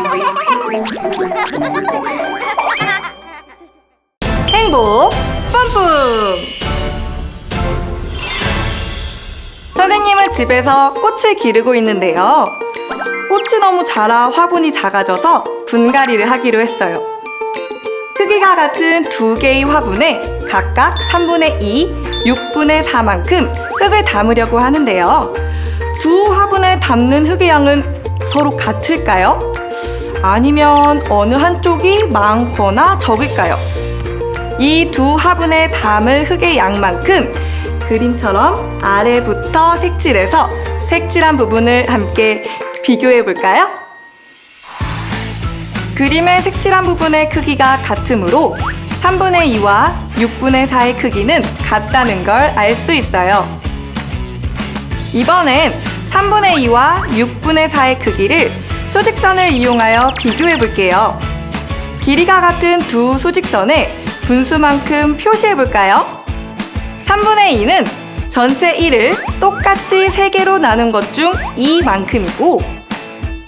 행복 뿜뿜 선생님은 집에서 꽃을 기르고 있는데요. 꽃이 너무 자라 화분이 작아져서 분갈이를 하기로 했어요. 크기가 같은 두 개의 화분에 각각 3분의 2, 6분의 4만큼 흙을 담으려고 하는데요. 두 화분에 담는 흙의 양은 서로 같을까요? 아니면 어느 한쪽이 많거나 적을까요? 이 두 화분에 담을 흙의 양만큼 그림처럼 아래부터 색칠해서 색칠한 부분을 함께 비교해 볼까요? 그림의 색칠한 부분의 크기가 같으므로 3분의 2와 6분의 4의 크기는 같다는 걸 알 수 있어요. 이번엔 3분의 2와 6분의 4의 크기를 수직선을 이용하여 비교해 볼게요. 길이가 같은 두 수직선에 분수만큼 표시해 볼까요? 3분의 2는 전체 1을 똑같이 3개로 나눈 것 중 2만큼이고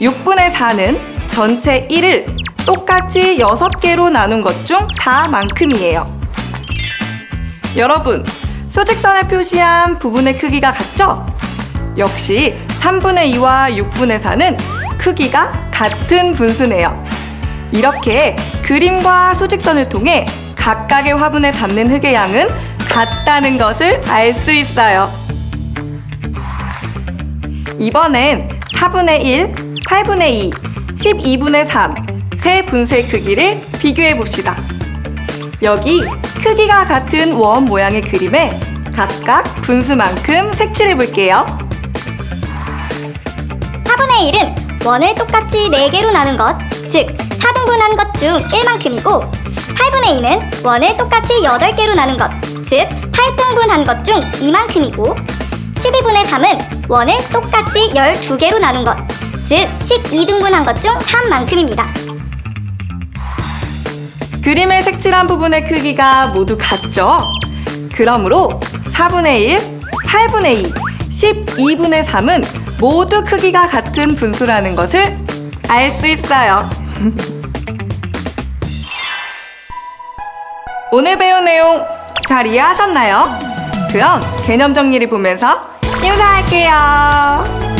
6분의 4는 전체 1을 똑같이 6개로 나눈 것 중 4만큼이에요. 여러분, 수직선에 표시한 부분의 크기가 같죠? 역시 3분의 2와 6분의 4는 크기가 같은 분수네요. 이렇게 그림과 수직선을 통해 각각의 화분에 담는 흙의 양은 같다는 것을 알 수 있어요. 이번엔 4분의 1, 8분의 2, 12분의 3, 세 분수의 크기를 비교해 봅시다. 여기 크기가 같은 원 모양의 그림에 각각 분수만큼 색칠해 볼게요. 4분의 1은 원을 똑같이 4개로 나눈 것, 즉 4등분한 것 중 1만큼이고 8분의 2는 원을 똑같이 8개로 나눈 것, 즉 8등분한 것 중 2만큼이고 12분의 3은 원을 똑같이 12개로 나눈 것, 즉 12등분한 것 중 3만큼입니다. 그림에 색칠한 부분의 크기가 모두 같죠? 그러므로 4분의 1, 8분의 2, 12분의 3은 모두 크기가 같은 분수라는 것을 알 수 있어요. 오늘 배운 내용 잘 이해하셨나요? 그럼 개념 정리를 보면서 인사할게요.